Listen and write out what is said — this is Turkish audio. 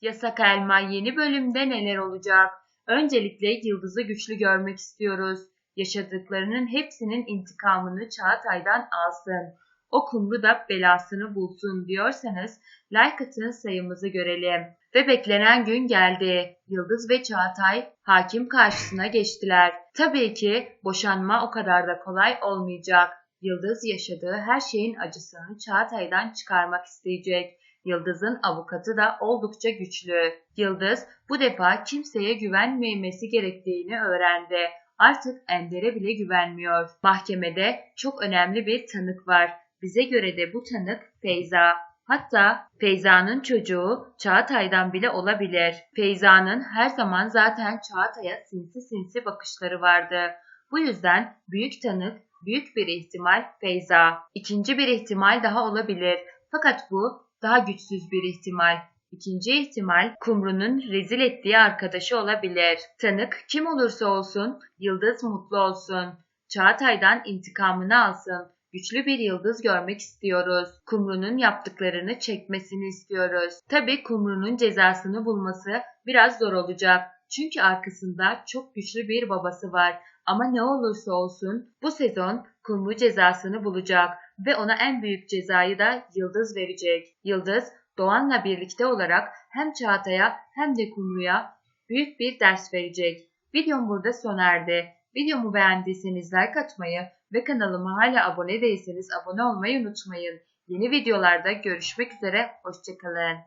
Yasak Elma yeni bölümde neler olacak? Öncelikle Yıldız'ı güçlü görmek istiyoruz. Yaşadıklarının hepsinin intikamını Çağatay'dan alsın. O kumru da belasını bulsun diyorsanız like atın sayımızı görelim. Ve beklenen gün geldi. Yıldız ve Çağatay hakim karşısına geçtiler. Tabii ki boşanma o kadar da kolay olmayacak. Yıldız yaşadığı her şeyin acısını Çağatay'dan çıkarmak isteyecek. Yıldız'ın avukatı da oldukça güçlü. Yıldız bu defa kimseye güvenmemesi gerektiğini öğrendi. Artık Ender'e bile güvenmiyor. Mahkemede çok önemli bir tanık var. Bize göre de bu tanık Feyza. Hatta Feyza'nın çocuğu Çağatay'dan bile olabilir. Feyza'nın her zaman zaten Çağatay'a sinsi sinsi bakışları vardı. Bu yüzden büyük tanık büyük bir ihtimal Feyza. İkinci bir ihtimal daha olabilir. Fakat bu daha güçsüz bir ihtimal. İkinci ihtimal Kumru'nun rezil ettiği arkadaşı olabilir. Tanık kim olursa olsun Yıldız mutlu olsun. Çağatay'dan intikamını alsın. Güçlü bir yıldız görmek istiyoruz. Kumru'nun yaptıklarını çekmesini istiyoruz. Tabii Kumru'nun cezasını bulması biraz zor olacak. Çünkü arkasında çok güçlü bir babası var. Ama ne olursa olsun bu sezon Kumru cezasını bulacak ve ona en büyük cezayı da Yıldız verecek. Yıldız Doğan'la birlikte olarak hem Çağatay'a hem de Kumru'ya büyük bir ders verecek. Videom burada sona erdi. Videomu beğendiyseniz like atmayı ve kanalıma hala abone değilseniz abone olmayı unutmayın. Yeni videolarda görüşmek üzere, hoşçakalın.